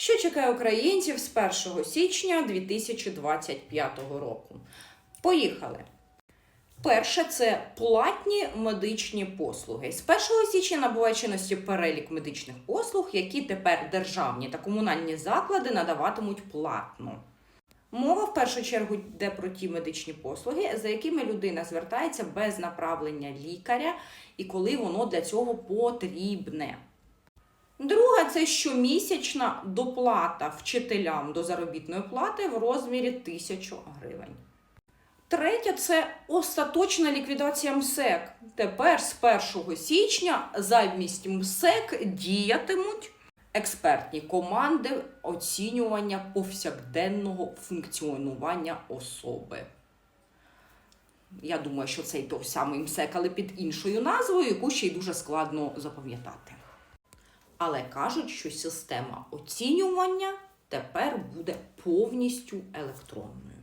Що чекає українців з 1 січня 2025 року? Поїхали! Перше це платні медичні послуги. З 1 січня набуває чинності перелік медичних послуг, які тепер державні та комунальні заклади надаватимуть платно. Мова в першу чергу йде про ті медичні послуги, за якими людина звертається без направлення лікаря і коли воно для цього потрібне. Це щомісячна доплата вчителям до заробітної плати в розмірі 1000 гривень. Третє це остаточна ліквідація МСЕК. Тепер з 1 січня замість МСЕК діятимуть експертні команди оцінювання повсякденного функціонування особи. Я думаю, що це й той самий МСЕК, але під іншою назвою, яку ще й дуже складно запам'ятати. Але кажуть, що система оцінювання тепер буде повністю електронною.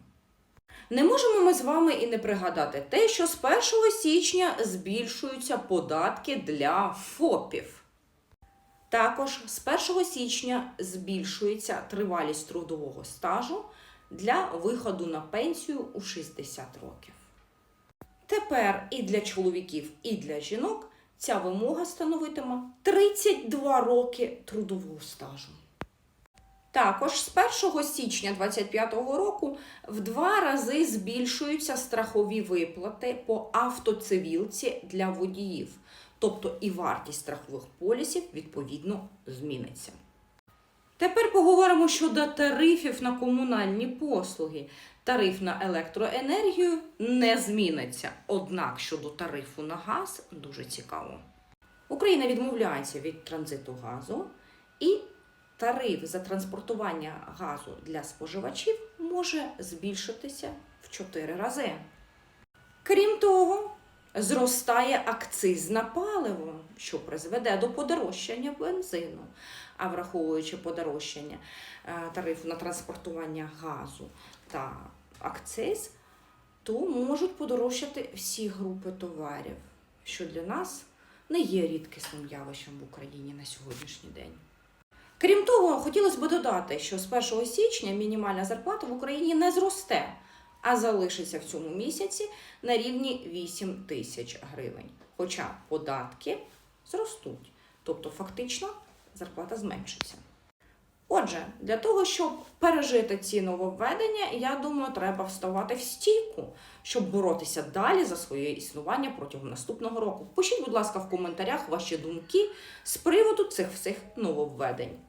Не можемо ми з вами і не пригадати те, що з 1 січня збільшуються податки для ФОПів. Також з 1 січня збільшується тривалість трудового стажу для виходу на пенсію у 60 років. Тепер і для чоловіків, і для жінок ця вимога становитиме 32 роки трудового стажу. Також з 1 січня 2025 року в два рази збільшуються страхові виплати по автоцивілці для водіїв, тобто і вартість страхових полісів відповідно зміниться. Тепер поговоримо щодо тарифів на комунальні послуги. Тариф на електроенергію не зміниться. Однак щодо тарифу на газ дуже цікаво. Україна відмовляється від транзиту газу і тариф за транспортування газу для споживачів може збільшитися в 4 рази. Крім того, зростає акциз на паливо, що призведе до подорожчання бензину. А враховуючи подорожчання е, тарифу на транспортування газу та акциз, то можуть подорожчати всі групи товарів, що для нас не є рідкісним явищем в Україні на сьогоднішній день. Крім того, хотілося б додати, що з 1 січня мінімальна зарплата в Україні не зросте, а залишиться в цьому місяці на рівні 8 тисяч гривень. Хоча податки зростуть, тобто фактично зарплата зменшиться. Отже, для того, щоб пережити ці нововведення, я думаю, треба вставати в стійку, щоб боротися далі за своє існування протягом наступного року. Пишіть, будь ласка, в коментарях ваші думки з приводу цих всіх нововведень.